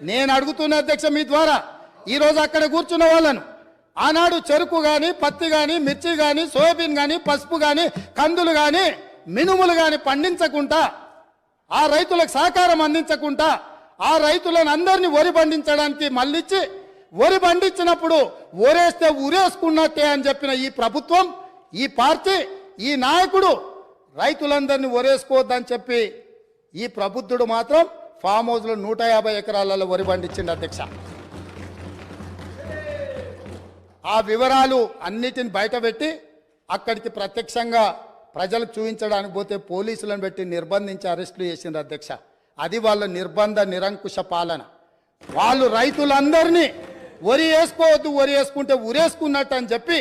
నేను అడుగుతున్న అధ్యక్ష మీ ద్వారా ఈరోజు అక్కడ కూర్చున్న వాళ్ళను. ఆనాడు చెరుకు కానీ పత్తి కానీ మిర్చి కానీ సోయాబీన్ కానీ పసుపు కానీ కందులు కానీ మినుములు కానీ పండించకుండా ఆ రైతులకు సహకారం అందించకుండా ఆ రైతులను అందరినీ వరి పండించడానికి మళ్ళిచ్చి వరి పండించినప్పుడు ఒరేస్తే ఉరేసుకున్నట్టే అని చెప్పిన ఈ ప్రభుత్వం ఈ పార్టీ ఈ నాయకుడు రైతులందరినీ ఒరేసుకోవద్దని చెప్పి ఈ ప్రబుద్ధుడు మాత్రం ఫామ్ హౌస్లో నూట యాభై ఎకరాలలో వరి పండించింది అధ్యక్ష. ఆ వివరాలు అన్నిటిని బయటపెట్టి అక్కడికి ప్రత్యక్షంగా ప్రజలకు చూపించడానికి పోతే పోలీసులను పెట్టి నిర్బంధించి అరెస్టులు చేసింది అధ్యక్ష. అది వాళ్ళ నిర్బంధ నిరంకుశ పాలన. వాళ్ళు రైతులందరినీ వరి వేసుకోవద్దు వరి వేసుకుంటే ఉరేసుకున్నట్టు అని చెప్పి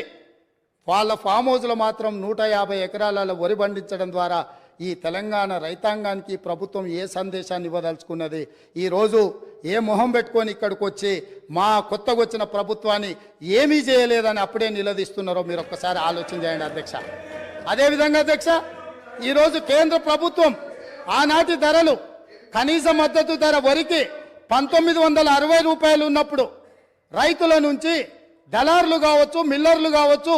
వాళ్ళ ఫామ్ హౌస్లో మాత్రం నూట యాభై ఎకరాలలో వరి పండించడం ద్వారా ఈ తెలంగాణ రైతాంగానికి ప్రభుత్వం ఏ సందేశాన్ని ఇవ్వదలుచుకున్నది? ఈరోజు ఏ మొహం పెట్టుకొని ఇక్కడికి వచ్చి మా కొత్తగా వచ్చిన ప్రభుత్వాన్ని ఏమీ చేయలేదని అప్పుడే నిలదీస్తున్నారో మీరు ఒక్కసారి ఆలోచన చేయండి అధ్యక్ష. అదేవిధంగా అధ్యక్ష ఈరోజు కేంద్ర ప్రభుత్వం ఆనాటి ధరలు కనీస మద్దతు ధర వరికి పంతొమ్మిది వందల అరవై రూపాయలు ఉన్నప్పుడు రైతుల నుంచి దళారులు కావచ్చు మిల్లర్లు కావచ్చు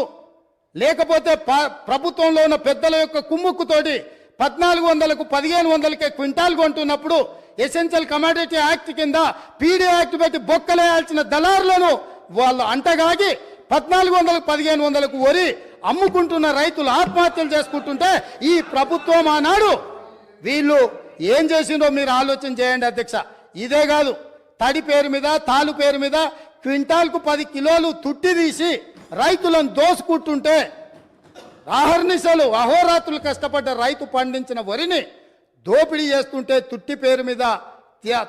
లేకపోతే ప- ప్రభుత్వంలో ఉన్న పెద్దల యొక్క కుమ్ముక్కుతోటి పద్నాలుగు వందలకు పదిహేను వందలకే క్వింటాల్ కొంటున్నప్పుడు ఎసెన్షియల్ కమాడిటీ యాక్ట్ కింద పీడీ యాక్ట్ పెట్టి బొక్కలేయాల్సిన దళారులను వాళ్ళు అంటగాగి పద్నాలుగు వందలకు పదిహేను వందలకు వరి అమ్ముకుంటున్న రైతులు ఆత్మహత్యలు చేసుకుంటుంటే ఈ ప్రభుత్వం ఆనాడు వీళ్ళు ఏం చేసిందో మీరు ఆలోచన చేయండి అధ్యక్ష. ఇదే కాదు తడి పేరు మీద తాలు పేరు మీద క్వింటాల్కు పది కిలోలు తుట్టి తీసి రైతులను దోసుకుంటుంటే అహర్నిశలు అహోరాత్రులు కష్టపడ్డ రైతు పండించిన వరిని దోపిడీ చేస్తుంటే తుట్టి పేరు మీద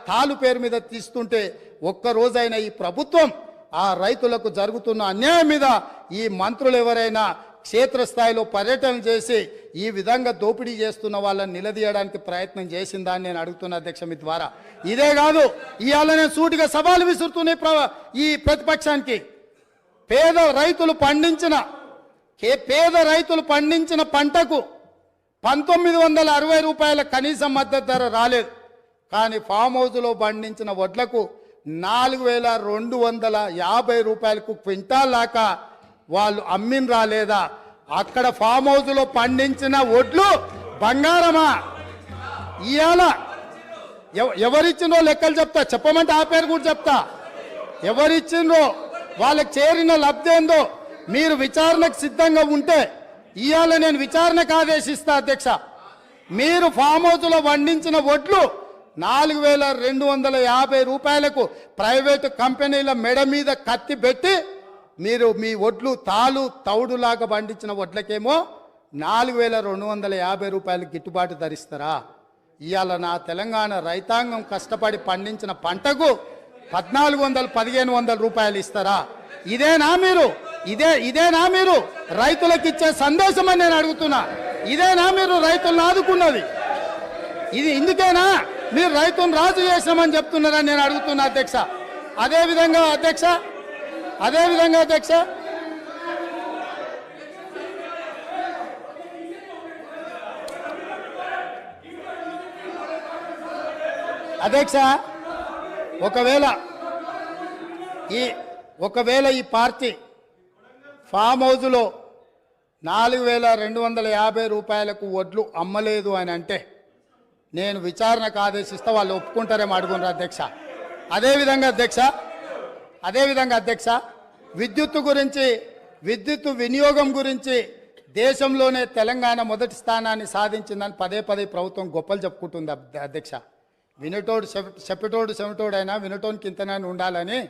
తాలు పేరు మీద తీస్తుంటే ఒక్కరోజైనా ఈ ప్రభుత్వం ఆ రైతులకు జరుగుతున్న అన్యాయం మీద ఈ మంత్రులు ఎవరైనా క్షేత్రస్థాయిలో పర్యటన చేసి ఈ విధంగా దోపిడీ చేస్తున్న వాళ్ళని నిలదీయడానికి ప్రయత్నం చేసిందా అని నేను అడుగుతున్న అధ్యక్ష మీ ద్వారా. ఇదే కాదు ఇవాళ నేను సూటిగా సవాలు విసురుతున్నాయి ప్ర- ఈ ప్రతిపక్షానికి పేద రైతులు పండించిన కే- పేద రైతులు పండించిన పంటకు పంతొమ్మిది వందల అరవై రూపాయల కనీస మద్దతు ధర రాలేదు. కానీ ఫామ్ హౌస్లో పండించిన వడ్లకు నాలుగు వేల రెండు వందల యాభై రూపాయలకు క్వింటాల్ లాక వాళ్ళు అమ్మిన రాలేదా? అక్కడ ఫామ్ హౌస్లో పండించిన వడ్లు బంగారమా? ఇవాళ ఎవ- లెక్కలు చెప్తా. చెప్పమంటే ఆ పేరు కూడా చెప్తా. ఎవరిచ్చిండ్రో? వాళ్ళకి చేరిన లబ్ధి ఏందో? మీరు విచారణకు సిద్ధంగా ఉంటే ఇవాళ నేను విచారణకు ఆదేశిస్తా అధ్యక్ష. మీరు ఫామ్ హౌస్లో వండించిన వడ్లు నాలుగు వేల రెండు వందల యాభై రూపాయలకు ప్రైవేటు కంపెనీల మెడ మీద కత్తి పెట్టి మీరు మీ వడ్లు తాలు తౌడులాగా పండించిన వడ్లకేమో నాలుగు వేల రెండు వందల యాభై రూపాయలు గిట్టుబాటు ధరిస్తారా? ఇవాళ నా తెలంగాణ రైతాంగం కష్టపడి పండించిన పంటకు పద్నాలుగు వందలు పదిహేను వందల రూపాయలు ఇస్తారా? ఇదేనా మీరు? ఇదే ఇదేనా మీరు? రైతులకు ఇచ్చే సందేశం అని నేను అడుగుతున్నా. ఇదేనా మీరు? రైతులను ఆదుకున్నది. ఇది ఇందుకేనా? మీరు రైతును రాజు చేసినామని చెప్తున్నారని నేను అడుగుతున్నా అధ్యక్ష. అదే విధంగా అధ్యక్ష? అదే విధంగా అధ్యక్ష? అధ్యక్ష ఒకవేళ ఈ ఒకవేళ ఈ పార్టీ ఫామ్ హౌస్లో నాలుగు వేల రెండు వందల యాభై రూపాయలకు వడ్లు అమ్మలేదు అని అంటే నేను విచారణకు ఆదేశిస్తే వాళ్ళు ఒప్పుకుంటారేమో అడుగునరా అధ్యక్ష. అదేవిధంగా అధ్యక్ష అదేవిధంగా అధ్యక్ష విద్యుత్తు గురించి విద్యుత్తు వినియోగం గురించి దేశంలోనే తెలంగాణ మొదటి స్థానాన్ని సాధించిందని పదే పదే ప్రభుత్వం గొప్పలు చెప్పుకుంటుంది అధ్యక్ష. వినటోడు చెప్- చెప్పటోడు చెమటోడైనా వినటోనికి ఇంతనైనా ఉండాలని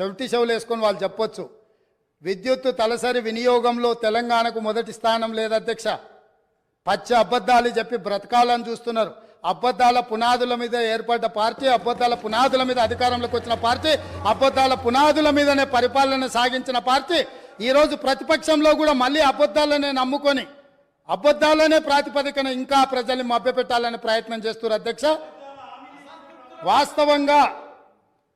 చెవిటి చెవులు వేసుకొని వాళ్ళు చెప్పొచ్చు. విద్యుత్తు తలసరి వినియోగంలో తెలంగాణకు మొదటి స్థానం లేదు అధ్యక్ష. పచ్చి అబద్ధాలు చెప్పి బ్రతకాలని చూస్తున్నారు. అబద్ధాల పునాదుల మీద ఏర్పడ్డ పార్టీ అబద్ధాల పునాదుల మీద అధికారంలోకి వచ్చిన పార్టీ అబద్ధాల పునాదుల మీదనే పరిపాలన సాగించిన పార్టీ ఈరోజు ప్రతిపక్షంలో కూడా మళ్ళీ అబద్ధాలనే నమ్ముకొని అబద్ధాలనే ప్రాతిపదికన ఇంకా ప్రజల్ని మభ్యపెట్టాలనే ప్రయత్నం చేస్తున్నారు అధ్యక్ష. వాస్తవంగా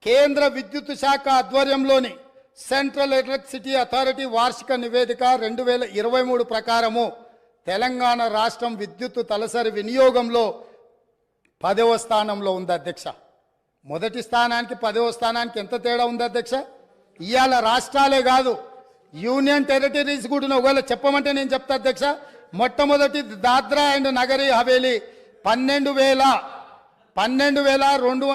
కేంద్ర విద్యుత్ శాఖ ఆధ్వర్యంలోని సెంట్రల్ ఎలక్ట్రిసిటీ అథారిటీ వార్షిక నివేదిక రెండు వేల ఇరవై మూడు ప్రకారము తెలంగాణ రాష్ట్రం విద్యుత్ తలసరి వినియోగంలో పదవ స్థానంలో ఉంది అధ్యక్ష. మొదటి స్థానానికి పదవ స్థానానికి ఎంత తేడా ఉంది అధ్యక్ష? ఇవాళ రాష్ట్రాలే కాదు యూనియన్ టెరిటరీస్ కూడా ఒకవేళ చెప్పమంటే నేను చెప్తా అధ్యక్ష. మొట్టమొదటి దాద్రా అండ్ నగరి హవేలీ పన్నెండు వేల పన్నెండు వేల రెండు